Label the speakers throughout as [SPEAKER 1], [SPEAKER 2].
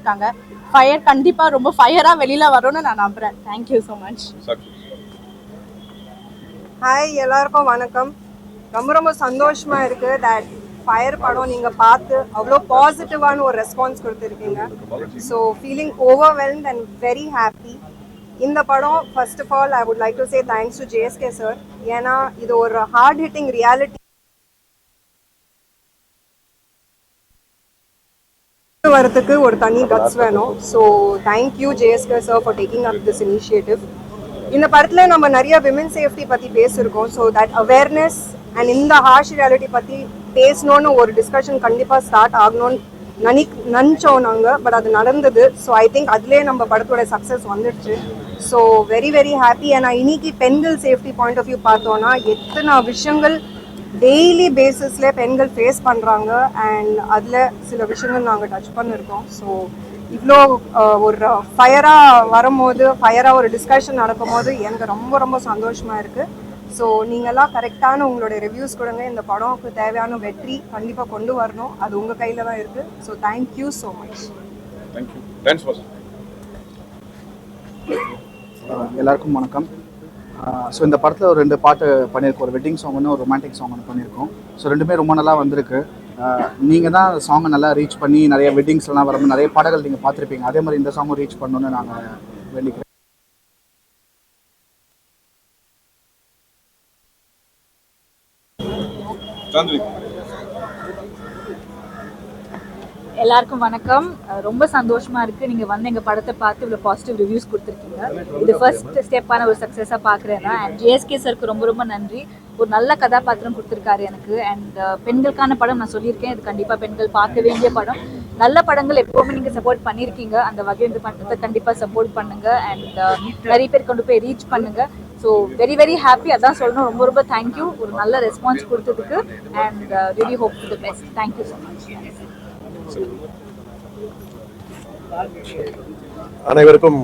[SPEAKER 1] கொடுத்துருக்காங்க ஃபயர் கண்டிப்பா ரொம்ப ஃபயரா வெளியில வரும்னு நான் நம்புறேன். தேங்க்யூ ஸோ மச்
[SPEAKER 2] ஹாய் எல்லாருக்கும் வணக்கம். ரொம்ப ரொம்ப சந்தோஷமா இருக்கு. தட் ஃபயர் படம் நீங்க பார்த்து அவ்வளோ பாசிட்டிவான ஒரு ரெஸ்பான்ஸ் கொடுத்துருக்கீங்க. So feeling overwhelmed and very happy இந்த படம் first of all I would like to say thanks to JSK sir ஏன்னா இது ஒரு ஹார்ட் ஹிட்டிங் ரியாலிட்டி வரத்துக்கு ஒரு தனி கட்ஸ் வேணும். So thank you JSK sir for taking up this initiative இந்த படத்தில் நம்ம நிறைய விமன் சேஃப்டி பற்றி பேசியிருக்கோம். ஸோ தட் அவேர்னஸ் அண்ட் இந்த ஹார்ஷ் ரியாலிட்டி பற்றி பேசணும்னு ஒரு டிஸ்கஷன் கண்டிப்பாக ஸ்டார்ட் ஆகணும்னு நனி நினச்சோம் நாங்கள் பட் அது நடந்தது. ஸோ ஐ திங்க் அதுலேயே நம்ம படத்தோட சக்ஸஸ் வந்துடுச்சு. ஸோ வெரி வெரி ஹாப்பி ஏன்னா இன்னைக்கு பெண்கள் சேஃப்டி பாயிண்ட் ஆஃப் வியூ பார்த்தோன்னா எத்தனை விஷயங்கள் டெய்லி பேசிஸ்ல பெண்கள் ஃபேஸ் பண்ணுறாங்க அண்ட் அதில் சில விஷயங்கள் நாங்கள் டச் பண்ணியிருக்கோம் ஸோ இவ்வளோ ஒரு ஃபயராக வரும்போது ஃபயராக ஒரு டிஸ்கஷன் நடக்கும்போது எனக்கு ரொம்ப ரொம்ப சந்தோஷமாக இருக்குது ஸோ நீங்கள்லாம் கரெக்டான உங்களோட ரிவ்யூஸ் கொடுங்க. இந்த படம்க்கு தேவையான வெற்றி கண்டிப்பாக கொண்டு வரணும். அது உங்கள் கையில் தான் இருக்குது so thank you so much
[SPEAKER 3] thank you
[SPEAKER 4] எல்லாருக்கும் வணக்கம். ஸோ இந்த படத்தில் ஒரு ரெண்டு பாட்டு பண்ணியிருக்கோம். ஒரு வெட்டிங் சாங் ஒன்று ஒரு ரொமான்டிக் சாங் ஒன்று பண்ணியிருக்கோம். ஸோ ரெண்டுமே ரொம்ப நல்லா வந்திருக்கு. நீங்கள் தான் சாங்கை நல்லா ரீச் பண்ணி நிறைய வெட்டிங்ஸ்லாம் வரும்போது நிறைய பாடல்கள் நீங்கள் பார்த்துருப்பீங்க. அதே மாதிரி இந்த சாங்கும் ரீச் பண்ணணும்னு நாங்கள் வேண்டிக்கிறோம்.
[SPEAKER 3] சாந்தினி
[SPEAKER 5] எல்லாருக்கும் வணக்கம். ரொம்ப சந்தோஷமா இருக்கு. நீங்க வந்து எங்க படத்தை பார்த்து இவ்வளவு பாசிட்டிவ் ரிவ்யூஸ் கொடுத்துருக்கீங்க. இது ஃபர்ஸ்ட் ஸ்டெப்பான ஒரு சக்ஸஸா பாக்குறேன் அண்ட் ஜிஎஸ்கே சருக்கு ரொம்ப ரொம்ப நன்றி. ஒரு நல்ல கதாபாத்திரம் கொடுத்துருக்காரு எனக்கு. அண்ட் பெண்களுக்கான படம் நான் சொல்லியிருக்கேன். இது கண்டிப்பா பெண்கள் பார்க்க வேண்டிய படம். நல்ல படங்கள் எப்பவுமே நீங்க சப்போர்ட் பண்ணியிருக்கீங்க. அந்த வகையில் இந்த படத்தை கண்டிப்பா சப்போர்ட் பண்ணுங்க. அண்ட் நிறைய பேர் கொண்டு போய் ரீச் பண்ணுங்க. ஸோ வெரி வெரி ஹாப்பி அதான் சொல்லணும். ரொம்ப ரொம்ப தேங்க்யூ ஒரு நல்ல ரெஸ்பான்ஸ் கொடுத்ததுக்கு. And very hope to the best thank you so much
[SPEAKER 6] அனைவருக்கும்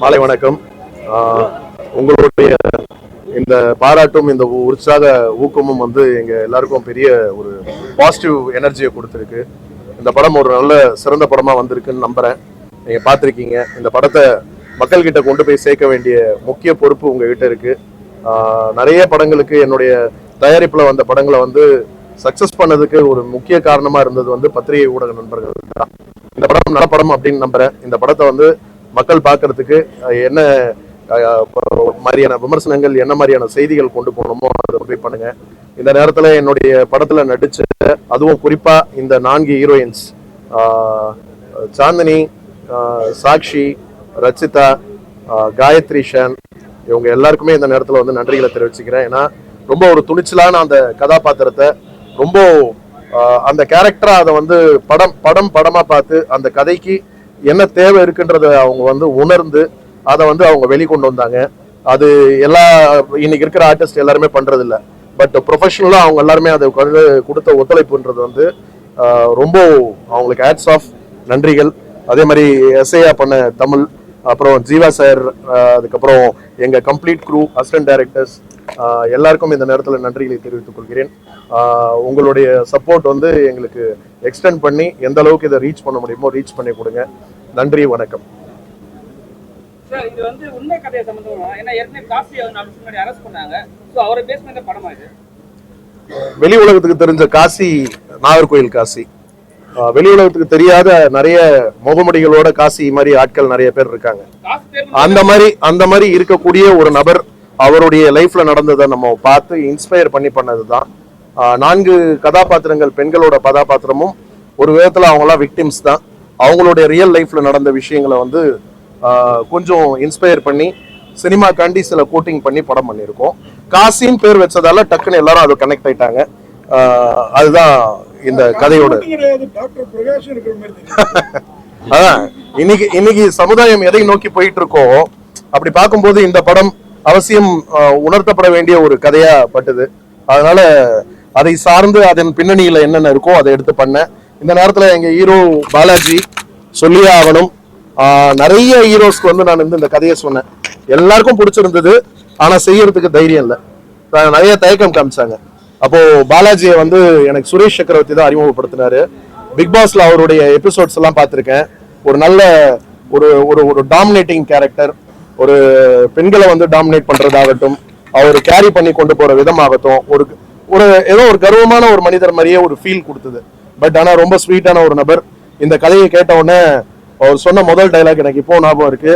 [SPEAKER 6] மாலை வணக்கம். உங்களுடைய இந்த பாராட்டும் இந்த உற்சாக ஊக்கமும் வந்து எங்க எல்லாருக்கும் பெரிய ஒரு பாசிட்டிவ் எனர்ஜியை கொடுத்துருக்கு. இந்த படம் ஒரு நல்ல சிறந்த படமா வந்திருக்குன்னு நம்புறேன். நீங்க பார்த்துருக்கீங்க. இந்த படத்தை மக்கள்கிட்ட கொண்டு போய் சேர்க்க வேண்டிய முக்கிய பொறுப்பு உங்ககிட்ட இருக்கு. நிறைய படங்களுக்கு என்னுடைய தயாரிப்புல வந்த படங்களை வந்து சக்சஸ் பண்ணதுக்கு ஒரு முக்கிய காரணமா இருந்தது வந்து பத்திரிகை ஊடக நண்பர்கள் தான். இந்த படம் நல்ல படம் அப்படின்னு நம்புறேன். இந்த படத்தை வந்து மக்கள் பார்க்கறதுக்கு என்ன மாதிரியான விமர்சனங்கள் என்ன மாதிரியான செய்திகள் கொண்டு போகணுமோ அதை போய் பண்ணுங்க. இந்த நேரத்துல என்னுடைய படத்துல நடிச்சு அதுவும் குறிப்பா இந்த நான்கு ஹீரோயின்ஸ் சாந்தினி சாக்ஷி ரச்சிதா காயத்ரி ஷான் இவங்க எல்லாருக்குமே இந்த நேரத்துல வந்து நன்றிகளை தெரிவிச்சுக்கிறேன். ஏன்னா ரொம்ப ஒரு துணிச்சலான அந்த கதாபாத்திரத்தை ரொம்ப அந்த கேரக்டரா அதை வந்து படம் படம் படமா பார்த்து அந்த கதைக்கு என்ன தேவை இருக்குன்றத அவங்க வந்து உணர்ந்து அதை வந்து அவங்க வெளிக்கொண்டு வந்தாங்க. அது எல்லா இன்னைக்கு இருக்கிற ஆர்டிஸ்ட் எல்லாருமே பண்றது இல்லை பட் ப்ரொஃபஷனலாக அவங்க எல்லாருமே அதை வந்து கொடுத்த ஒத்துழைப்புன்றது வந்து ரொம்ப அவங்களுக்கு ஆட்ஸ் ஆஃப் நன்றிகள். அதே மாதிரி எஸ்ஐயா பண்ண தமிழ் அப்புறம் ஜீவா சார் அதுக்கப்புறம் எங்க கம்ப்ளீட் க்ரூ அசிஸ்டன்ட் டைரக்டர்ஸ் எல்லாருக்கும் இந்த நேரத்தில் நன்றிகளை தெரிவித்துக் கொள்கிறேன். உங்களுடைய சப்போர்ட் வந்து எங்களுக்கு எக்ஸ்டெண்ட் பண்ணி எந்த அளவுக்கு இதை ரீச் பண்ண முடியுமோ ரீச் பண்ணி கொடுங்க. நன்றி வணக்கம்.
[SPEAKER 7] சார் இது வந்து உண்மை கதையை சம்பந்தமா? ஏன்னா ஏற்கனவே காசி அவர் நாலு வருஷம் முன்னாடி அரெஸ்ட் பண்ணாங்க. ஸோ அவரை பேஸ் பண்ண படமா இது?
[SPEAKER 6] வெளி உலகத்துக்கு தெரிஞ்ச காசி நாகர்கோயில் காசி. வெளி உலகத்துக்கு தெரியாத நிறைய முகமுடிகளோட காசி மாதிரி ஆட்கள் நிறைய பேர் இருக்காங்க. அந்த மாதிரி அந்த மாதிரி இருக்கக்கூடிய ஒரு நபர் அவருடைய லைஃப்ல நடந்ததை நம்ம பார்த்து இன்ஸ்பயர் பண்ணி பண்ணதுதான். ஆஹ் நான்கு கதாபாத்திரங்கள் பெண்களோட கதாபாத்திரமும் ஒரு விதத்துல அவங்களாம் விக்டிம்ஸ் தான். அவங்களுடைய ரியல் லைஃப்ல நடந்த விஷயங்களை வந்து கொஞ்சம் இன்ஸ்பயர் பண்ணி சினிமாக்காண்டி சில கோட்டிங் பண்ணி படம் பண்ணியிருக்கோம். காசின்னு பேர் வச்சதால டக்குன்னு எல்லாரும் அது கனெக்ட் ஆயிட்டாங்க. அதுதான் இந்த கதையோட. அதான் இன்னைக்கு இன்னைக்கு சமுதாயம் எதை நோக்கி போயிட்டு இருக்கோ அப்படி பார்க்கும்போது இந்த படம் அவசியம் உணர்த்தப்பட வேண்டிய ஒரு கதையா பட்டது. அதனால அதை சார்ந்து அதன் பின்னணியில என்னென்ன இருக்கோ அதை எடுத்து பண்ணேன் இந்த நேரத்துல எங்க ஹீரோ பாலாஜி சொல்லியே ஆகணும். ஆஹ், நிறைய ஹீரோஸ்க்கு வந்து நான் வந்து இந்த கதையை சொன்னேன். எல்லாருக்கும் பிடிச்சிருந்தது ஆனா செய்யறதுக்கு தைரியம் இல்லை. நிறைய தயக்கம் காமிச்சாங்க. அப்போ பாலாஜியை வந்து எனக்கு சுரேஷ் சக்கரவர்த்தி தான் அறிமுகப்படுத்தினாரு. பிக் பாஸ்ல அவருடைய எபிசோட்ஸ் எல்லாம் பார்த்துருக்கேன். ஒரு நல்ல ஒரு ஒரு ஒரு டாமினேட்டிங் கேரக்டர் ஒரு பெண்களை வந்து டாமினேட் பண்றதாகட்டும் அவர் கேரி பண்ணி கொண்டு போற விதமாகட்டும் ஒரு ஒரு ஏதோ ஒரு கர்வமான ஒரு மனிதர் மாதிரியே ஒரு ஃபீல் கொடுத்தது. பட் ஆனால் ரொம்ப ஸ்வீட்டான ஒரு நபர். இந்த கதையை கேட்ட உடனே அவர் சொன்ன முதல் டைலாக் எனக்கு இப்போ ஞாபகம் இருக்கு.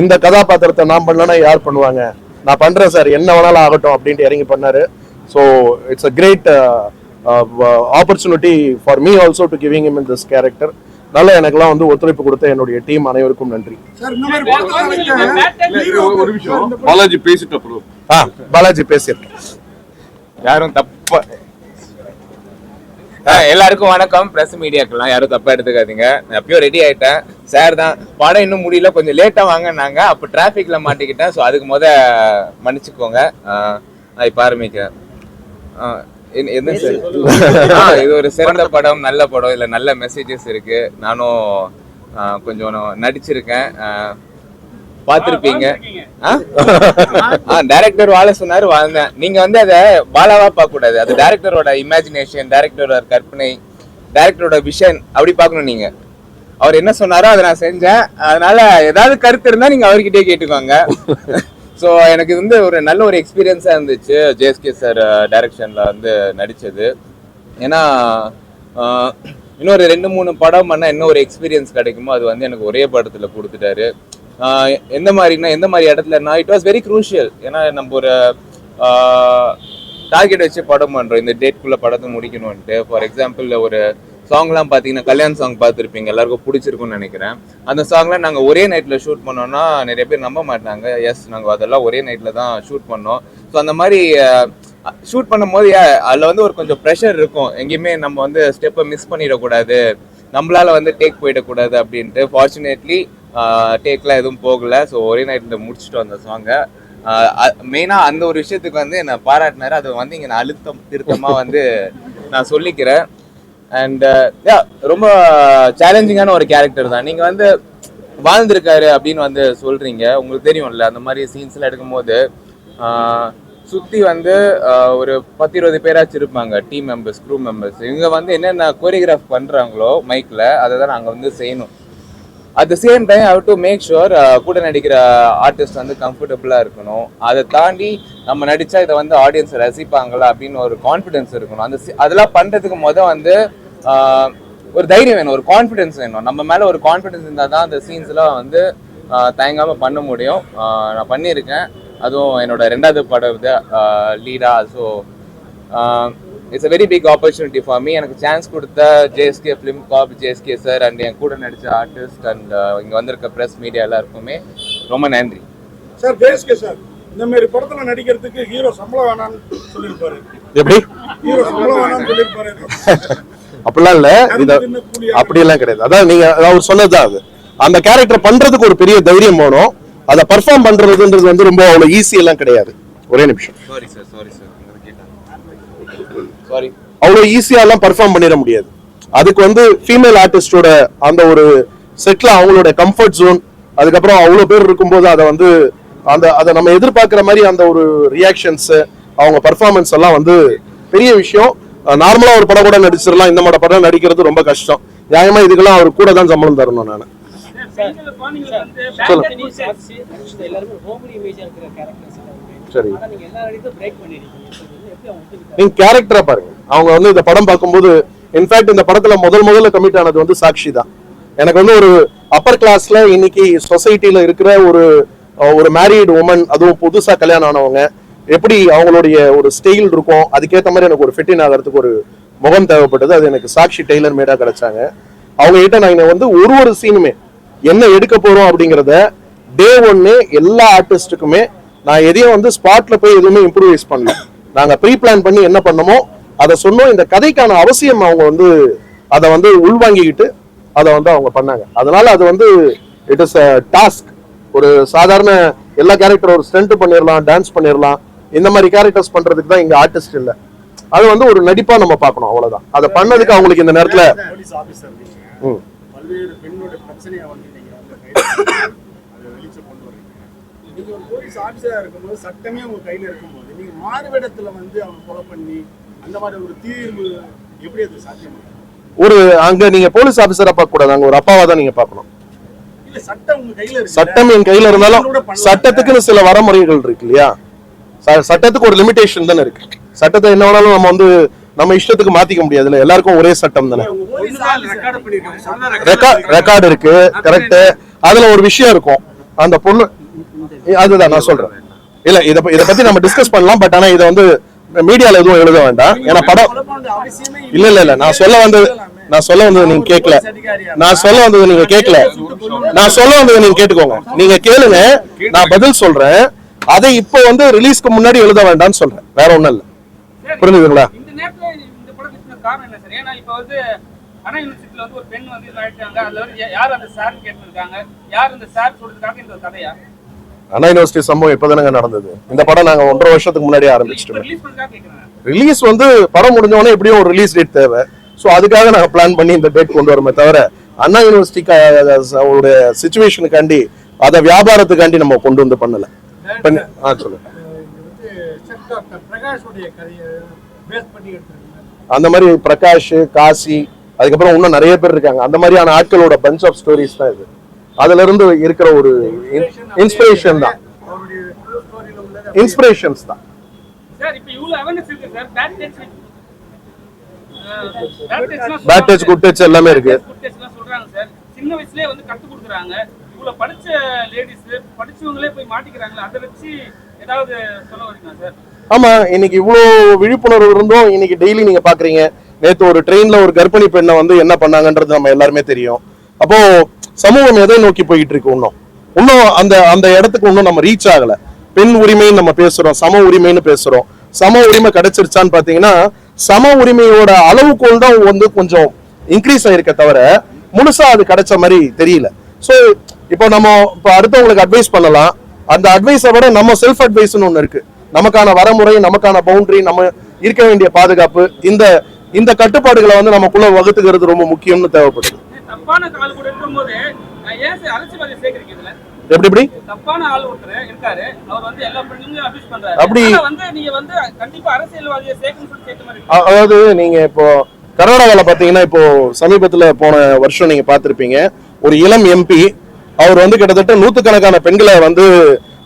[SPEAKER 6] இந்த கதாபாத்திரத்தை நான் பண்ணலன்னா யார் பண்ணுவாங்க? நான் பண்றேன் சார். என்ன வேணாலும் ஆகட்டும் அப்படின்ட்டு இறங்கி பண்ணாரு. So it's a great opportunity for me also to giving him in this character நல்ல எனக்கெல்லாம் வந்து ஒத்துழைப்பு கொடுத்த என்னுடைய டீம் அனைவருக்கும் நன்றி.
[SPEAKER 3] ஒரு பாலாஜி பேசிட்டு
[SPEAKER 6] ஆ பாலாஜி பேசியிருக்கேன்.
[SPEAKER 8] யாரும் தப்பா ஆ, எல்லாருக்கும் வணக்கம். பிரஸ் மீடியாக்கெல்லாம் யாரும் தப்பா எடுத்துக்காதீங்க. நான் எப்பயோ ரெடி ஆயிட்டேன். சார் தான். படம் இன்னும் முடியல. கொஞ்சம் லேட்டா வாங்கினாங்க. அப்போ டிராஃபிக்ல மாட்டிக்கிட்டேன். ஸோ அதுக்கு முத மன்னிச்சுக்கோங்க. இப்போ ஆரம்பிக்கிறேன். என்ன- சார் ஆ, இது ஒரு சிறந்த படம் நல்ல படம். இதுல நல்ல மெசேஜஸ் இருக்கு. நானும் ஆ, கொஞ்சம் நடிச்சிருக்கேன். ஆ, பார்த்திருப்பீங்க. டைரக்டர் வாழ சொன்னாரு வாழ்ந்தேன். நீங்க வந்து அதை பாலாவா பார்க்க கூடாது அது டைரக்டரோட இமேஜினேஷன் டைரக்டரோட கற்பனை டைரக்டரோட விஷன் அப்படி பார்க்கணும் நீங்க. அவர் என்ன சொன்னாரோ அதை நான் செஞ்சேன். அதனால ஏதாவது கருத்து இருந்தா நீங்க அவர்கிட்டயே கேட்டுக்கோங்க. ஸோ எனக்கு இது வந்து ஒரு நல்ல ஒரு எக்ஸ்பீரியன்ஸாக இருந்துச்சு. ஜேஎஸ்கே சார் டைரக்ஷனில் வந்து நடித்தது ஏன்னா இன்னொரு ரெண்டு மூணு படம் பண்ணால் என்ன ஒரு எக்ஸ்பீரியன்ஸ் கிடைக்குமோ அது வந்து எனக்கு ஒரே படத்தில் கொடுத்துட்டாரு. எந்த மாதிரினா எந்த மாதிரி இடத்துலனா இட் வாஸ் வெரி க்ரூஷியல் ஏன்னா நம்ம ஒரு டார்கெட் வச்சு படம் பண்ணுறோம் இந்த டேட்குள்ளே படத்தை முடிக்கணும்ன்ட்டு. ஃபார் எக்ஸாம்பிள் ஒரு சாங்லாம் பார்த்தீங்கன்னா கல்யாண் சாங் பார்த்துருப்பீங்க எல்லாருக்கும் பிடிச்சிருக்கும்னு நினைக்கிறேன். அந்த சாங்லாம் நாங்கள் ஒரே நைட்டில் ஷூட் பண்ணோம்னா நிறைய பேர் நம்ப மாட்டாங்க. எஸ் நாங்கள் அதெல்லாம் ஒரே நைட்டில் தான் ஷூட் பண்ணோம். ஸோ அந்த மாதிரி ஷூட் பண்ணும்போது அதில் வந்து ஒரு கொஞ்சம் ப்ரெஷர் இருக்கும். எங்கேயுமே நம்ம வந்து ஸ்டெப்பை மிஸ் பண்ணிடக்கூடாது. நம்மளால வந்து டேக் போயிடக்கூடாது அப்படின்ட்டு. ஃபார்ச்சுனேட்லி டேக்லாம் எதுவும் போகல. ஸோ ஒரே நைட்டில் முடிச்சுட்டோம் அந்த சாங்கை மெயினாக அந்த ஒரு விஷயத்துக்கு வந்து என்னை பாராட்டினாரு. அதை வந்து இங்கே நான் அழுத்தம் திருத்தமாக வந்து நான் சொல்லிக்கிறேன். அண்ட் யா uh, ரொம்ப சேலஞ்சிங்கான ஒரு கேரக்டர் தான். நீங்கள் வந்து வாழ்ந்திருக்காரு அப்படின்னு வந்து சொல்கிறீங்க உங்களுக்கு தெரியும்ல அந்த மாதிரி சீன்ஸ்லாம் எடுக்கும்போது சுற்றி வந்து ஒரு பத்து இருபது பேராச்சும் இருப்பாங்க டீம் மெம்பர்ஸ் க்ரூ மெம்பர்ஸ் இவங்க வந்து என்னென்ன கோரியோகிராஃப் பண்ணுறாங்களோ மைக்கில் அதை தான் நாங்கள் வந்து செய்யணும். At the same time how to make sure கூட நடிக்கிற ஆர்டிஸ்ட் வந்து கம்ஃபர்டபுளாக இருக்கணும். அதை தாண்டி நம்ம நடித்தா இதை வந்து ஆடியன்ஸ் ரசிப்பாங்களா அப்படின்னு ஒரு கான்ஃபிடென்ஸ் இருக்கணும். அந்த அதெல்லாம் பண்ணுறதுக்கு முத வந்து ஒரு தைரியம் வேணும் ஒரு கான்ஃபிடன்ஸ் வேணும். நம்ம மேலே ஒரு கான்ஃபிடன்ஸ் இருந்தால் தான் அந்த சீன்ஸ்லாம் வந்து தயங்காமல் பண்ண முடியும். நான் பண்ணியிருக்கேன். அதுவும் என்னோட ரெண்டாவது படம் இது லீடா so it's a very big opportunity for me எனக்கு சான்ஸ் கொடுத்த JSK film corp JSK sir and என் கூட நடிச்ச ஆர்டிஸ்ட் அண்ட் இங்கே வந்திருக்க ப்ரெஸ் மீடியா எல்லாருக்குமே ரொம்ப நன்றி.
[SPEAKER 3] சார் ஜெயஸ்கே சார் இந்த மாதிரி படத்துல நடிக்கிறதுக்கு ஹீரோ சம்பளம் வேணாம்னு சொல்லியிருப்பாரு.
[SPEAKER 6] எப்படி?
[SPEAKER 3] ஹீரோ சம்பளம் வேணாம்னு சொல்லியிருப்பாரு.
[SPEAKER 6] அப்படிலாம் இல்ல. அப்படியெல்லாம் கிடையாது. அதான் நீங்க அவர் சொன்னதுதான் அது. அந்த கேரக்டர் பண்றதுக்கு ஒரு பெரிய தைரியம் வேணும். அதை பர்ஃபார்ம் பண்றதுன்றது வந்து ரொம்ப அவ்வளவு ஈஸி எல்லாம் கிடையாது. ஒரே நிமிஷம்.
[SPEAKER 8] சாரி
[SPEAKER 6] அவ்வளோ ஈஸியாலாம் பர்ஃபார்ம் பண்ணிட முடியாது. அதுக்கு வந்து ஃபீமேல் ஆர்டிஸ்டோட அந்த ஒரு செட்ல அவங்களோட கம்ஃபர்ட் ஜோன் அதுக்கப்புறம் அவ்வளோ பேர் இருக்கும்போது அதை வந்து அந்த அதை நம்ம எதிர்பார்க்குற மாதிரி அந்த ஒரு ரியாக்ஷன்ஸ் அவங்க பர்ஃபார்மன்ஸ் எல்லாம் வந்து பெரிய விஷயம். நார்மலா ஒரு படம் கூட நடிச்சிடலாம் இந்த மாதிரி படம் நடிக்கிறது ரொம்ப கஷ்டம். நியாயமா இதுக்கெல்லாம் அவர் கூட தான் சம்பளம் தரணும் நான். சொல்லு.
[SPEAKER 7] எல்லாருமே ஹோம்லி இமேஜா இருக்கிற கேரக்டர்ஸ்
[SPEAKER 6] சரி.
[SPEAKER 7] நீங்க
[SPEAKER 6] கேரக்டரா பாருங்க. அவங்க வந்து இந்த படம் பார்க்கும்போது இன்ஃபேக்ட் இந்த படத்துல முதல் முதல்ல கமிட் ஆனது வந்து சாக்ஷி தான். எனக்கு வந்து ஒரு அப்பர் கிளாஸ்ல இன்னைக்கு சொசைட்டில இருக்கிற ஒரு ஒரு மேரீடு உமன் அதுவும் புதுசா கல்யாணம் ஆனவங்க எப்படி அவங்களுடைய ஒரு ஸ்டைல் இருக்கும் அதுக்கேற்ற மாதிரி எனக்கு ஒரு ஃபிட்டின் ஆகிறதுக்கு ஒரு முகம் தேவைப்பட்டது. அது எனக்கு சாக்ஷி டெய்லர் மேடா கிடைச்சாங்க. அவங்க கிட்ட நான் வந்து ஒரு ஒரு சீனுமே என்ன எடுக்க போறோம் அப்படிங்கிறத டே ஒன்னு எல்லா ஆர்டிஸ்ட்டுக்குமே நான் எதையும் வந்து ஸ்பாட்ல போய் எதுவுமே இம்ப்ரூவைஸ் பண்ணல. நாங்க ப்ரீ பிளான் பண்ணி என்ன பண்ணோமோ அதை சொன்னோம். இந்த கதைக்கான அவசியம் அவங்க வந்து அதை வந்து உள்வாங்கிக்கிட்டு அதை வந்து அவங்க பண்ணாங்க. அதனால அது வந்து இட் இஸ் அ டாஸ்க் ஒரு சாதாரண எல்லா கேரக்டர் ஒரு ஸ்டண்ட் பண்ணிடலாம் டான்ஸ் பண்ணிடலாம் இந்த மாதிரி கேரக்டர்ஸ் பண்றதுக்கு தான் இங்க ஆர்டிஸ்ட் இல்ல. அது வந்து ஒரு நடிப்பா நம்ம பார்க்கணும் அவ்வளவுதான். அதை பண்ணதுக்கு அவங்களுக்கு இந்த நேரத்துல
[SPEAKER 3] போலீஸ் ஆபீசர்
[SPEAKER 6] ம்.
[SPEAKER 3] பல்வேறு பெண்ணோட பிரச்சனையை வந்து நீங்க வந்து கைது அதை வெளிச்சம் கொண்டு வர்றீங்க நீங்க ஒரு போலீஸ் ஆபீசரா இருக்கும்போது சட்டமே உங்க கையில இருக்கும்போது நீங்க மாறுவேடத்துல வந்து அவனை கொலை பண்ணி அந்த மாதிரி ஒரு தீர்வு எப்படி அது சாத்தியமா?
[SPEAKER 6] ஒரு அங்க நீங்க போலீஸ் ஆபீசரா பார்க்க கூடாது. அங்க ஒரு அப்பாவா தான் நீங்க பார்க்கணும்.
[SPEAKER 3] இல்ல சட்டம்
[SPEAKER 6] என் கையில இருந்தாலும் சட்டத்துக்குன்னு சில வரமுறைகள் இருக்கு இல்லையா? சட்டத்துக்கு ஒரு லிமிடேஷன் தானே இருக்கு. சட்டத்தை என்ன வேணாலும் நம்ம வந்து நம்ம இஷ்டத்துக்கு மாத்திக்க முடியாதுல்ல. எல்லாருக்கும் ஒரே சட்டம் தானே.
[SPEAKER 3] ரெக்கார்டு
[SPEAKER 6] இருக்கு கரெக்ட் அதுல ஒரு விஷயம் இருக்கும். அந்த பொண்ணு அதுதான் நான் சொல்றேன். இல்ல. இத இத பத்தி நம்ம டிஸ்கஸ் பண்ணலாம் பட் ஆனா இத வந்து மீடியால எதுவும் எழுத வேண்டாம். ஏன்னா படம் இல்ல. இல்ல இல்ல நான் சொல்ல வந்தது நான் சொல்ல வந்தது நீங்க கேட்கல. நான் சொல்ல வந்தது நீங்க கேட்கல. நான் சொல்ல வந்தது நீங்க கேட்டுக்கோங்க. நீங்க கேளுங்க. நான் பதில் சொல்றேன். அதை இப்போ வந்து ரிலீஸ்க்கு முன்னாடி எழுத வேண்டாம்னு சொல்றேன். வேற ஒண்ணும் இல்ல. புரிஞ்சுதுங்களா?
[SPEAKER 7] அண்ணா யூனிவர்சிட்டியில வந்து ஒரு பெண் வந்து இதாயிட்டாங்க. அதுல யார் அந்த சார் கேட்டிருக்காங்க. யார் அந்த சார் சொல்றதுக்காக இந்த கதையா?
[SPEAKER 6] அண்ணா யூனிவர்சிட்டி சம்பவம் இப்பதானங்க நடந்தது. இந்த படம் நாங்க ஒன்றரை வருஷத்துக்கு முன்னாடி
[SPEAKER 7] இப்ப
[SPEAKER 6] ஆரம்பிச்சிட்டோம் ரிலீஸ் வந்து படம் முடிஞ்ச உடனே எப்படியும் ஒரு ரிலீஸ் டேட் தேவை. ஸோ அதுக்காக நாங்கள் பிளான் பண்ணி இந்த டேட் கொண்டு வரமே தவிர அண்ணா யூனிவர்சிட்டிக்கு அவருடைய சுச்சுவேஷனுக்காண்டி அதை வியாபாரத்துக்காண்டி நம்ம கொண்டு வந்து பண்ணல. பண்ணி ஆ சொல்லு
[SPEAKER 3] பிரகாஷோடைய கதையை பேஸ் பண்ணி எடுத்திருக்காங்க
[SPEAKER 6] அந்த மாதிரி பிரகாஷ் காசி அதுக்கப்புறம் இன்னும் நிறைய பேர் இருக்காங்க. அந்த மாதிரியான ஆட்களோட பஞ்ச் ஆஃப் ஸ்டோரிஸ் தான் இது. அதுல இருந்து இருக்கிற ஒரு இன்ஸ்பிரேஷன் தான். இன்ஸ்பிரேஷன்ஸ் தான்.
[SPEAKER 7] இருக்கு பேட் டச்
[SPEAKER 6] இருக்கு.
[SPEAKER 7] குட் டச் எல்லாம் சார். சின்ன வயசுலயே வந்து கத்து கொடுக்குறாங்க. இவ்வளவு படிச்ச லேடிஸ் படிச்சவங்களே போய் மாட்டிக்கிறாங்களா அதை வச்சு ஏதாவது சொல்ல வரீங்களா சார்?
[SPEAKER 6] ஆமா இன்னைக்கு இவ்வளோ விழிப்புணர்வு இருந்தும் இன்னைக்கு டெய்லி நீங்க பாக்குறீங்க. நேத்து ஒரு ட்ரெயின்ல ஒரு கர்ப்பிணி பெண்ணை வந்து என்ன பண்ணாங்கன்றது நம்ம எல்லாருமே தெரியும். அப்போ சமூகம் எதை நோக்கி போயிட்டு இருக்கு இன்னும்? இன்னும் அந்த அந்த இடத்துக்கு இன்னும் நம்ம ரீச் ஆகல. பெண் உரிமைன்னு நம்ம பேசுறோம் சம உரிமைன்னு பேசுறோம். சம உரிமை கிடைச்சிருச்சான்னு பாத்தீங்கன்னா சம உரிமையோட அளவுக்குள் தான் வந்து கொஞ்சம் இன்க்ரீஸ் ஆயிருக்க தவிர முழுசா அது கிடைச்ச மாதிரி தெரியல. ஸோ இப்போ நம்ம இப்போ அடுத்தவங்களுக்கு அட்வைஸ் பண்ணலாம். அந்த அட்வைஸை விட நம்ம செல்ஃப் அட்வைஸ்னு ஒன்று இருக்கு. நமக்கான வரமுறை நமக்கான பவுண்டரி நம்ம இருக்க வேண்டிய பாதுகாப்பு இந்த இந்த கட்டுப்பாடுகளை வந்து நமக்குள்ள வகுத்துக்கிறது ரொம்ப முக்கியம்னு தேவைப்படுது.
[SPEAKER 7] தப்பான ஆள் கூட இருக்கும்போது ஏன் சார் அரசியல்வாதி சேர்க்கறீங்க இதுல?
[SPEAKER 6] எப்படி எப்படி?
[SPEAKER 7] தப்பான ஆள் ஒருத்தர் இருக்காரு. அவர் வந்து எல்லா பெண்ணுங்களும் அபியூஸ் பண்றாரு.
[SPEAKER 6] அப்படி-
[SPEAKER 7] வந்து நீங்க வந்து கண்டிப்பா அரசியல்வாதியை சேர்க்கணும்னு சொல்லி சேர்த்த மாதிரி
[SPEAKER 6] அதாவது நீங்க இப்போ கர்நாடகால பாத்தீங்கன்னா இப்போ சமீபத்துல போன வருஷம் நீங்க பார்த்திருப்பீங்க. ஒரு இளம் எம்பி அவர் வந்து கிட்டத்தட்ட நூத்துக்கணக்கான பெண்களை வந்து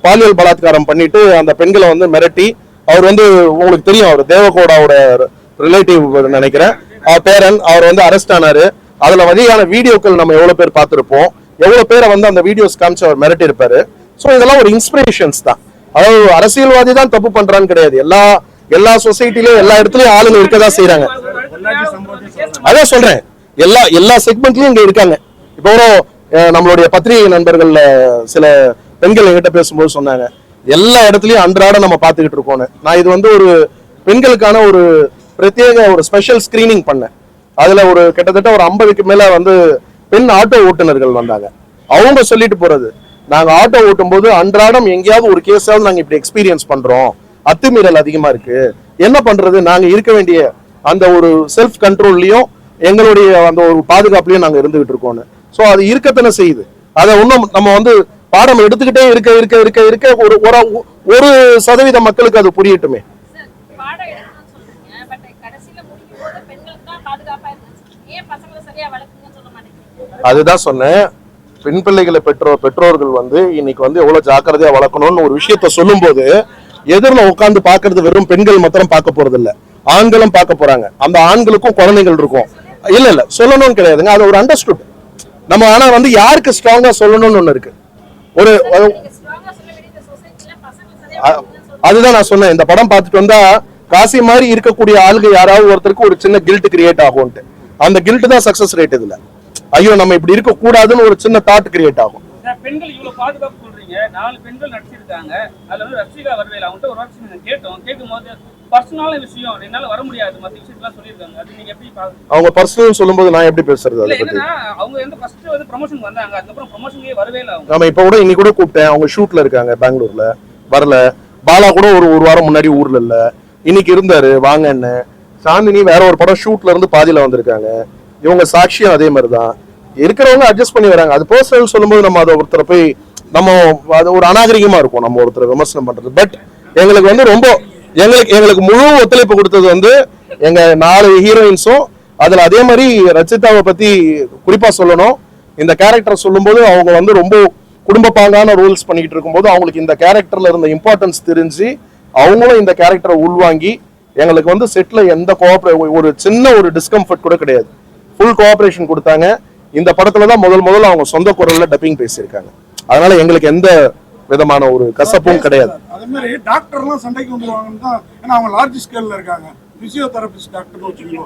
[SPEAKER 6] பாலியல் பலாத்காரம் பண்ணிட்டு அந்த பெண்களை வந்து மிரட்டி அவர் வந்து உங்களுக்கு தெரியும் அவர் தேவகோடாவோட ரிலேட்டிவ் நினைக்கிறேன். பேரன் அவர் வந்து அரெஸ்ட் ஆனாரு. அதுல வகையான வீடியோக்கள் நம்ம எவ்வளவு பேர் பார்த்திருப்போம். எவ்வளவு பேரை வந்து அந்த வீடியோஸ் காமிச்சு அவர் மிரட்டி இருப்பாரு ஸோ இதெல்லாம் ஒரு இன்ஸ்பிரேஷன்ஸ் தான். அதாவது அரசியல்வாதி தான் தப்பு பண்றான்னு கிடையாது. எல்லா எல்லா சொசைட்டிலயும் எல்லா இடத்துலயும் ஆளுங்க இருக்கதான் செய்யறாங்க
[SPEAKER 3] செய்கிறாங்க
[SPEAKER 6] அதான் சொல்றேன். எல்லா எல்லா செக்மெண்ட்லயும் இங்க இருக்காங்க. இப்போ ஒரு நம்மளுடைய பத்திரிகை நண்பர்கள்ல சில பெண்கள் என்கிட்ட பேசும்போது சொன்னாங்க. எல்லா இடத்துலயும் அன்றாட நம்ம பார்த்துக்கிட்டு இருக்கோம்னு. நான் இது வந்து ஒரு பெண்களுக்கான ஒரு பிரத்யேக ஒரு ஸ்பெஷல் ஸ்கிரீனிங் பண்ணேன். அதுல ஒரு கிட்டத்தட்ட ஒரு ஐம்பதுக்கு மேல வந்து பெண் ஆட்டோ ஓட்டுநர்கள் வந்தாங்க. அவங்க சொல்லிட்டு போறது நாங்க ஆட்டோ ஓட்டும் போது அன்றாடம் எங்கேயாவது ஒரு கேஸாவது நாங்க இப்படி எக்ஸ்பீரியன்ஸ் பண்றோம். அத்துமீறல் அதிகமா இருக்கு. என்ன பண்றது? நாங்க இருக்க வேண்டிய அந்த ஒரு செல்ஃப் கண்ட்ரோல்லையும் எங்களுடைய அந்த ஒரு பாதுகாப்புலயும் நாங்க இருந்துகிட்டு இருக்கோம்னு. ஸோ அது இருக்கத்தானே செய்யுது. அதை இன்னும் நம்ம வந்து பாடம் எடுத்துக்கிட்டே இருக்க இருக்க இருக்க இருக்க ஒரு ஒரு- ஒரு சதவீத மக்களுக்கு அது புரியட்டுமே
[SPEAKER 9] பாடம் எடுக்கணும்னு சொல்றீங்க பட் கடைசியில முடிக்கும் போது பெண்களுக்கு தான் பாதுகாப்பா இருக்குன்னு ஏன் பசங்களை சரியா வளர்க்குங்கன்னு சொல்ல மாட்டேங்கிறீங்க
[SPEAKER 6] அதுதான் சொன்னேன். பெண் பிள்ளைகளை பெற்றோர் பெற்றோர்கள் வந்து இன்னைக்கு வந்து எவ்வளவு ஜாக்கிரதையா வளர்க்கணும்னு ஒரு விஷயத்த சொல்லும்போது எதிரில் உட்கார்ந்து பார்க்கிறது வெறும் பெண்கள் மாத்திரம் பார்க்க போறது இல்ல ஆண்களும் பார்க்க போறாங்க. அந்த ஆண்களுக்கும் குழந்தைகள் இருக்கும். இல்ல இல்ல சொல்லணும்னு கிடையாதுங்க. அது ஒரு அண்டர்ஸ்டுட் நம்ம ஆனா வந்து யாருக்கு ஸ்ட்ராங்கா சொல்லணும்னு ஒண்ணு இருக்கு? ஒரு அதுதான் நான் சொன்னேன். இந்த படம் பார்த்துட்டு வந்தா காசி மாதிரி இருக்கக்கூடிய ஆளுங்க யாராவது ஒருத்தருக்கு ஒரு சின்ன கில்ட் கிரியேட் ஆகும்ட்டு அந்த கில்ட் தான் சக்சஸ் ரேட் இதுல. ஐயோ நம்ம இப்படி இருக்க கூடாதுன்னு ஒரு சின்ன தாட் கிரியேட் ஆகும்.
[SPEAKER 7] பெண்கள் இவ்வளவு பாதுகாப்பு சொல்றீங்க நாலு பெண்கள் நடிச்சிருக்காங்க. அதுல வந்து ரசிகா வரவேல அவங்கள்ட்ட ஒரு நாங்க கேட்டோம். கேட்கும் போது பர்சனலான விஷயம். என்னால வர முடியாது. மத்த விஷயத்தெல்லாம் சொல்லியிருக்காங்க. அது நீங்க எப்படி
[SPEAKER 6] அவங்க பர்சனல் சொல்லும்போது நான் எப்படி பேசுறது அதை பத்தி?
[SPEAKER 7] அவங்க வந்து ஃபர்ஸ்ட் வந்து ப்ரமோஷன் வந்தாங்க. அதுக்கப்புறம் ப்ரமோஷன்லயே வரவே இல்லை அவங்க.
[SPEAKER 6] நம்ம இப்ப கூட இன்னைக்கு கூட கூப்பிட்டேன். அவங்க ஷூட்ல இருக்காங்க பெங்களூர்ல. வரல. பாலா கூட ஒரு ஒரு வாரம் முன்னாடி ஊர்ல இல்ல. இன்னைக்கு இருந்தாரு. வாங்கன்னு சாந்தினி வேற ஒரு படம் ஷூட்ல இருந்து பாதியில வந்திருக்காங்க. இவங்க சாட்சியும் அதே மாதிரி தான் இருக்கிறவங்க அட்ஜஸ்ட் பண்ணி வராங்க. அது பர்சனல் சொல்லும்போது நம்ம அதை ஒருத்தரை போய் நம்ம அது ஒரு அநாகரிகமா இருக்கும். நம்ம ஒருத்தரை விமர்சனம் பண்றது. பட் எங்களுக்கு வந்து ரொம்ப எங்களுக்கு எங்களுக்கு முழு ஒத்துழைப்பு கொடுத்தது வந்து எங்க நாலு ஹீரோயின்ஸும் அதுல அதே மாதிரி ரச்சிதாவை பத்தி குறிப்பா சொல்லணும். இந்த கேரக்டர் சொல்லும்போது அவங்க வந்து ரொம்ப குடும்ப பாங்கான ரூல்ஸ் பண்ணிக்கிட்டு இருக்கும்போது அவங்களுக்கு இந்த கேரக்டர்ல இருந்த இம்பார்ட்டன்ஸ் தெரிஞ்சு அவங்களும் இந்த கேரக்டரை உள்வாங்கி எங்களுக்கு வந்து செட்ல எந்த கோஆப்ரே ஒரு சின்ன ஒரு டிஸ்கம்ஃபர்ட் கூட கிடையாது. ஃபுல் கோஆபரேஷன் கொடுத்தாங்க. இந்த படத்துல தான் முதல் முதல்ல அவங்க சொந்த குரல்ல டப்பிங் பேசியிருக்காங்க. அதனால எங்களுக்கு எந்த விதமான ஒரு கசப்பும் கிடையாது.
[SPEAKER 3] அதே மாதிரி டாக்டர்லாம் சண்டைக்கு வந்துருவாங்கன்னு தான் ஏன்னா அவங்க லார்ஜ் ஸ்கேல்ல இருக்காங்க. பிசியோதெரபிஸ்ட் டாக்டர் வச்சுக்கோ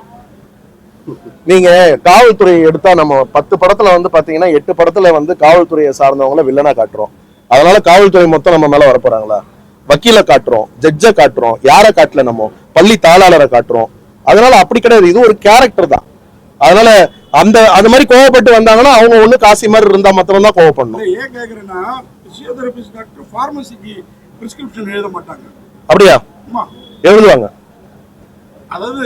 [SPEAKER 6] நீங்க காவல்துறை எடுத்தா நம்ம பத்து படத்துல வந்து பாத்தீங்கன்னா எட்டு படத்துல வந்து காவல்துறையை சார்ந்தவங்கள வில்லனா காட்டுறோம். அதனால காவல்துறை மொத்தம் நம்ம மேல வரப்போறாங்களா? வக்கீல காட்டுறோம் ஜட்ஜை காட்டுறோம் யாரை காட்டல நம்ம பள்ளி தாளாளரை காட்டுறோம். அதனால அப்படி கிடையாது. இது ஒரு கேரக்டர் தான். அதனால அந்த அது மாதிரி கோவப்பட்டு வந்தாங்கன்னா அவங்க ஒண்ணு காசி மாதிரி இருந்தா மாத்திரம் தான் கோவப்படணும்.
[SPEAKER 3] இதை ஏன் கேக்குறேன்னா பிசியோதெரபிஸ்ட் டாக்டர் ஃபார்மசிக்கு பிரிஸ்கிரிப்ஷன் எழுத மாட்டாங்க.
[SPEAKER 6] அப்படியா? எழுதுவாங்க.
[SPEAKER 3] அதாவது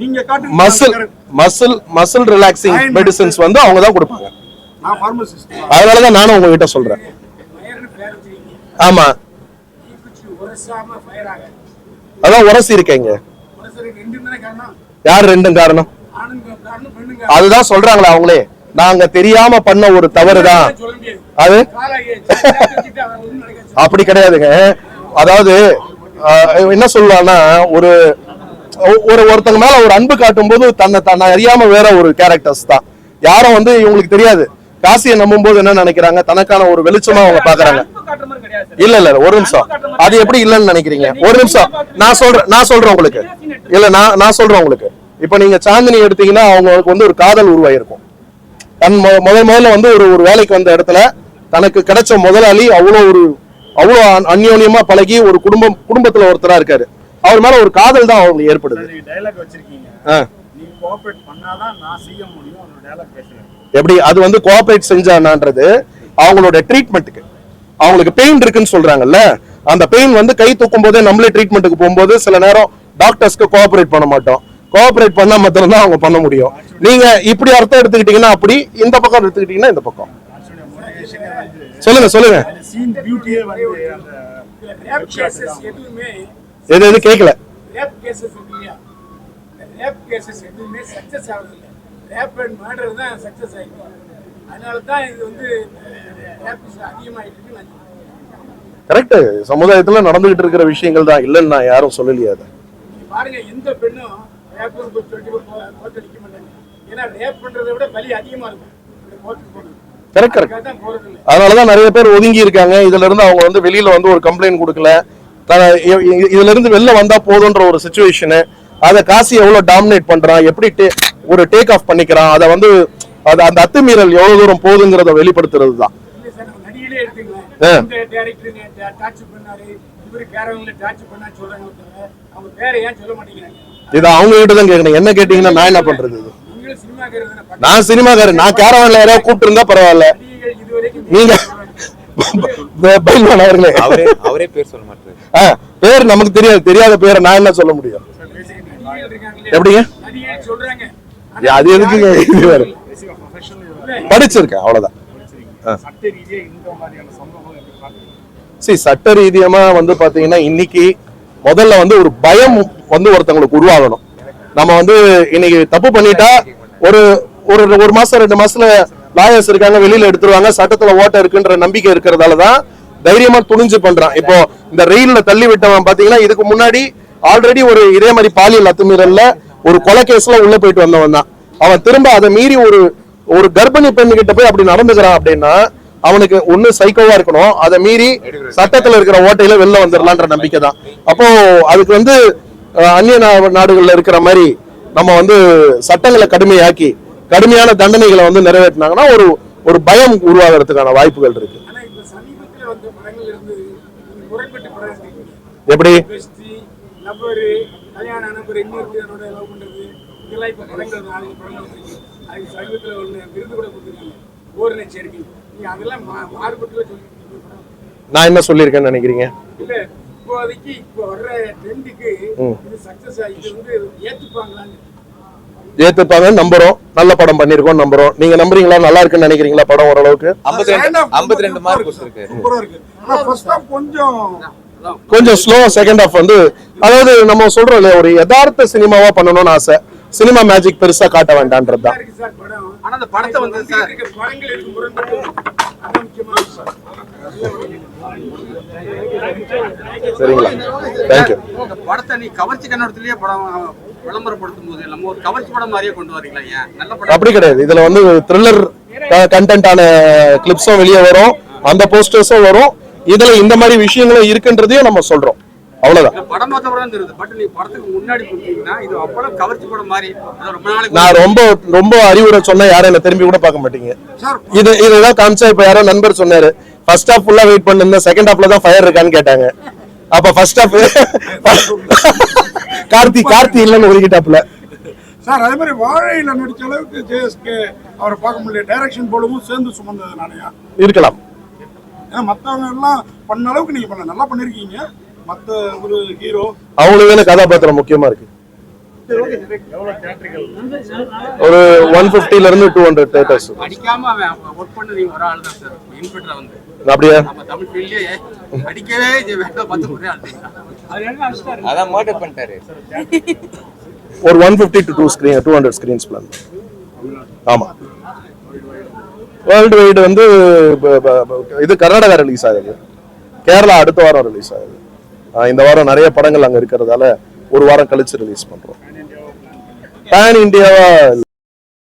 [SPEAKER 3] நீங்க காட்டு
[SPEAKER 6] muscle muscle muscle relaxing medicines வந்து அவங்க தான் கொடுப்பாங்க.
[SPEAKER 3] நான் ஃபார்மசிஸ்ட்
[SPEAKER 6] அதனாலதான் நானும் உங்ககிட்ட சொல்றேன். ஆமா. அதான் உரசி இருக்கீங்க. யார் ரெண்டும் காரணம்? அதுதான் சொல்றாங்களே அவங்களே. நாங்க தெரியாம பண்ண ஒரு தவறு தான். அது? அப்படி கிடையாதுங்க. அதாவது என்ன சொல்லலாம்னா ஒரு ஒரு ஒருத்தங்க மேல ஒரு அன்பு காட்டும் போது தன்னை தன்னை அறியாம வேற ஒரு கேரக்டர்ஸ் தான். யாரும் வந்து இவங்களுக்கு தெரியாது. காசியை நம்பும் போது என்ன நினைக்கிறாங்க? தனக்கான ஒரு வெளிச்சமா அவங்க பாக்குறாங்க இல்ல இல்ல ஒரு நிமிஷம். அது எப்படி இல்லைன்னு நினைக்கிறீங்க? ஒரு நிமிஷம். நான் சொல்றேன் நான் சொல்றேன் உங்களுக்கு. இல்ல நான் நான் சொல்றேன் உங்களுக்கு. இப்ப நீங்க சாந்தினி எடுத்தீங்கன்னா அவங்களுக்கு வந்து ஒரு காதல் உருவாயிருக்கும். தன் முதல் முதல்ல வந்து ஒரு ஒரு வேலைக்கு வந்த இடத்துல தனக்கு கிடைச்ச முதலாளி அவ்வளோ ஒரு அவ்வளோ அந்யோன்யமா பழகி ஒரு குடும்பம் குடும்பத்துல ஒருத்தரா இருக்காரு. அவர் மேல ஒரு காதல் தான் அவங்களுக்கு ஏற்படுது. எப்படி? அது வந்து கோஆபரேட் செஞ்சானான்றது அவங்களோட ட்ரீட்மெண்ட்டுக்கு அவங்களுக்கு பெயின் இருக்குன்னு சொல்றாங்கல்ல அந்த பெயின் வந்து கை தூக்கும் போதே நம்மளே ட்ரீட்மெண்ட்டுக்கு போகும்போது சில நேரம் டாக்டர்ஸ்க்கு கோஆபரேட் பண்ண மாட்டோம். கோஆபரேட் பண்ணா மாத்திரம் தான் அவங்க பண்ண முடியும். நீங்க இப்படி அர்த்தம் எடுத்துக்கிட்டீங்கன்னா அப்படி இந்த பக்கம் எடுத்துக்கிட்டீங்கன்னா இந்த பக்கம். சொல்லுங்க சொல்லுங்க. எது எது கேட்கல
[SPEAKER 10] ரேப்
[SPEAKER 6] கரெக்ட். சமுதாயத்துல நடந்துகிட்டு இருக்கிற விஷயங்கள் தான் இல்லைன்னு நான் யாரும் சொல்லலையே அதை.
[SPEAKER 10] பாருங்க எந்த பெண்ணும் ரேப் சொல்லிட்டு கோர்ட் அடிக்க மாட்டாங்க. ஏன்னா ரேப் பண்றதை விட பலி அதிகமா இருக்கும். இந்த கோர்ட்டுக்கு போனது
[SPEAKER 6] கரெக்ட் கரெக்ட் அதனாலதான் நிறைய பேர் ஒதுங்கி இருக்காங்க. இதுல இருந்து அவங்க வந்து வெளியில வந்து ஒரு கம்ப்ளைண்ட் கொடுக்கல. இதுல இருந்து வெளில வந்தா போதுன்ற ஒரு சுச்சுவேஷனு அதை காசி எவ்வளவு டாமினேட் பண்றான்? எப்படி ஒரு டேக் ஆஃப் பண்ணிக்கிறான்? அதை வந்து அந்த அத்துமீறல் எவ்வளவு தூரம் போகுதுங்கிறத வெளிப்படுத்துறது தான்
[SPEAKER 10] எடுத்துங்களேன்
[SPEAKER 6] ஆ.
[SPEAKER 10] இந்த டேரக்டர் டார்ச் பண்ணாரு. இவரு கேரவங்களை டார்ச் பண்ணா சொல்றாங்க தவிர அவங்க பேரை ஏன் சொல்ல மாட்டேங்கிறாங்க?
[SPEAKER 6] இதை அவங்க கிட்ட தான் கேட்கணும். என்ன கேட்டீங்கன்னா நான் என்ன பண்றது? நான் சினிமாக்காரன். நான் கேரவான்ல யாராவது கூப்பிட்டு இருந்தா பரவாயில்ல. நீங்க அவர்களே.
[SPEAKER 8] அவரே அவரே பேர் சொல்ல
[SPEAKER 6] பேர் நமக்கு தெரியாது. தெரியாத பேரை நான் என்ன சொல்ல முடியும்? எப்படிங்க அது எதுக்குங்க? இது வேற. படிச்சிருக்கேன் அவ்வளவுதான். சரி சட்ட ரீதியமா வந்து பாத்தீங்கன்னா இன்னைக்கு முதல்ல வந்து ஒரு பயம் வந்து ஒருத்தவங்களுக்கு உருவாகணும். நம்ம வந்து இன்னைக்கு தப்பு பண்ணிட்டா ஒரு ஒரு ஒரு மாசம் ரெண்டு மாசத்துல லாயர்ஸ் இருக்காங்க வெளியில எடுத்துருவாங்க சட்டத்துல ஓட்ட இருக்குன்ற நம்பிக்கை இருக்கிறதால தான் தைரியமா துணிஞ்சு பண்றான். இப்போ இந்த ரெயில்ல தள்ளி விட்டவன் பாத்தீங்கன்னா இதுக்கு முன்னாடி ஆல்ரெடி ஒரு இதே மாதிரி பாலியல் அத்துமீறல்ல ஒரு கொலை கேஸ்ல உள்ள போயிட்டு வந்தவன் தான் அவன் திரும்ப அதை மீறி ஒரு ஒரு கர்ப்பிணி பெண்ணு கிட்ட போய் அப்படி நடந்துக்கிறான் அப்படின்னா அவனுக்கு ஒண்ணு சைக்கோவா இருக்கணும். அதை மீறி சட்டத்துல இருக்கிற ஓட்டையில வெளில வந்துடலான்ற நம்பிக்கை தான் அப்போ அதுக்கு வந்து அந்நிய நாடுகள்ல இருக்கிற மாதிரி நம்ம வந்து சட்டங்களை கடுமையாக்கி கடுமையான தண்டனைகளை வந்து நிறைவேற்றினாங்கன்னா ஒரு ஒரு பயம் உருவாகிறதுக்கான வாய்ப்புகள் இருக்கு. எப்படி?
[SPEAKER 10] இதெல்லாம் இப்ப படங்கள் நாலு படங்கள் அதுக்கு சமீபத்துல ஒண்ணு விருது கூட கொடுத்துருக்காங்க. ஓரணை சேர்க்கை நீங்க அதெல்லாம் மா- மாறுபட்டுல
[SPEAKER 6] நான் என்ன சொல்லியிருக்கேன்னு நினைக்கிறீங்க?
[SPEAKER 10] இல்ல இப்போதைக்கு இப்போ வர்ற ட்ரெண்டுக்கு. இது சக்சஸ் ஆகி இது வந்து ஏத்துப்பாங்களான்னு.
[SPEAKER 6] ஏத்துப்பாங்க நம்புறோம். நல்ல படம் பண்ணிருக்கோம் நம்புறோம். நீங்க நம்புறீங்களா? நல்லா இருக்குன்னு நினைக்கிறீங்களா படம் ஓரளவுக்கு?
[SPEAKER 8] ஐம்பத்தி ரெண்டு மார்க் கொடுத்துருக்கு.
[SPEAKER 3] சூப்பரா இருக்கு. ஆனா ஃபர்ஸ்ட் ஹாஃப் கொஞ்சம்
[SPEAKER 6] கொஞ்சம் ஸ்லோ செகண்ட் ஹாஃப் வந்து அதாவது நம்ம சொல்றோம் இல்லையா ஒரு யதார்த்த சினிமாவா பண்ணணும்னு ஆசை. சினிமா மேஜிக் பெருசா காட்ட வேண்டான்றது தான். சரிங்களா? தேங்க்யூ
[SPEAKER 11] படத்தை நீ கவர்ச்சி கண்ணோட்டத்திலேயே படம் விளம்பரப்படுத்தும் போது நம்ம ஒரு கவர்ச்சி படம் மாதிரியே கொண்டு வரீங்களா ஏன்? நல்ல படம்.
[SPEAKER 6] அப்படி கிடையாது. இதுல வந்து த்ரில்லர் கண்டென்ட்டான கிளிப்ஸும் வெளியே வரும். அந்த போஸ்டர்ஸும் வரும். இதுல இந்த மாதிரி விஷயங்களும் இருக்குன்றதையும் நம்ம சொல்றோம். அவ்வளவுதான். நான் ரொம்ப ரொம்ப அறிவுரை சொன்னா யாரும் என்ன திரும்பி கூட பார்க்க மாட்டீங்க. இது இதுதான் காமிச்சா இப்ப யாரோ நண்பர் சொன்னாரு ஃபர்ஸ்ட் ஹாஃப் ஃபுல்லா வெயிட் பண்ணிருந்தேன் செகண்ட் ஹாஃப்ல தான் ஃபயர் இருக்கான்னு கேட்டாங்க. அப்ப ஃபர்ஸ்ட் ஹாஃப் கார்த்தி கார்த்தி இல்லைன்னு ஒதுக்கிட்டாப்ல
[SPEAKER 3] சார் அதே மாதிரி வாழையில நடிச்ச அளவுக்கு ஜேஎஸ்கே அவரை பார்க்க முடியல. டைரக்ஷன் போலவும் சேர்ந்து சுமந்ததுனாலயா
[SPEAKER 6] இருக்கலாம்.
[SPEAKER 3] ஏன்னா மத்தவங்க எல்லாம் பண்ண அளவுக்கு நீங்க பண்ண நல்லா பண்ணிருக்கீங்க.
[SPEAKER 6] அவங்களுக்கு தானே கதாபாத்திரம் முக்கியமா இருக்கு? ஒரு ஒன் பிப்டில இருந்து டூ ஹண்ட்ரட் தேட்டர்ஸ்
[SPEAKER 11] அடிக்காம அவன் ஒர்க் பண்ண நீங்க ஒரு ஆள் தான் சார் இன்பிட்டரா வந்து.
[SPEAKER 6] அப்படியா?
[SPEAKER 11] ஒரே
[SPEAKER 6] one fifty to two screen two hundred screens plan ஆமா. வேர்ல்டு வைடு வந்து இது கர்நாடகா ரிலீஸ் ஆகுது. கேரளா அடுத்த வாரம் ரிலீஸ் ஆகுது. இந்த வாரம் நிறைய படங்கள் அங்க இருக்கிறதால ஒரு வாரம் கழிச்சு ரிலீஸ் பண்றோம். பேன் இந்தியாவா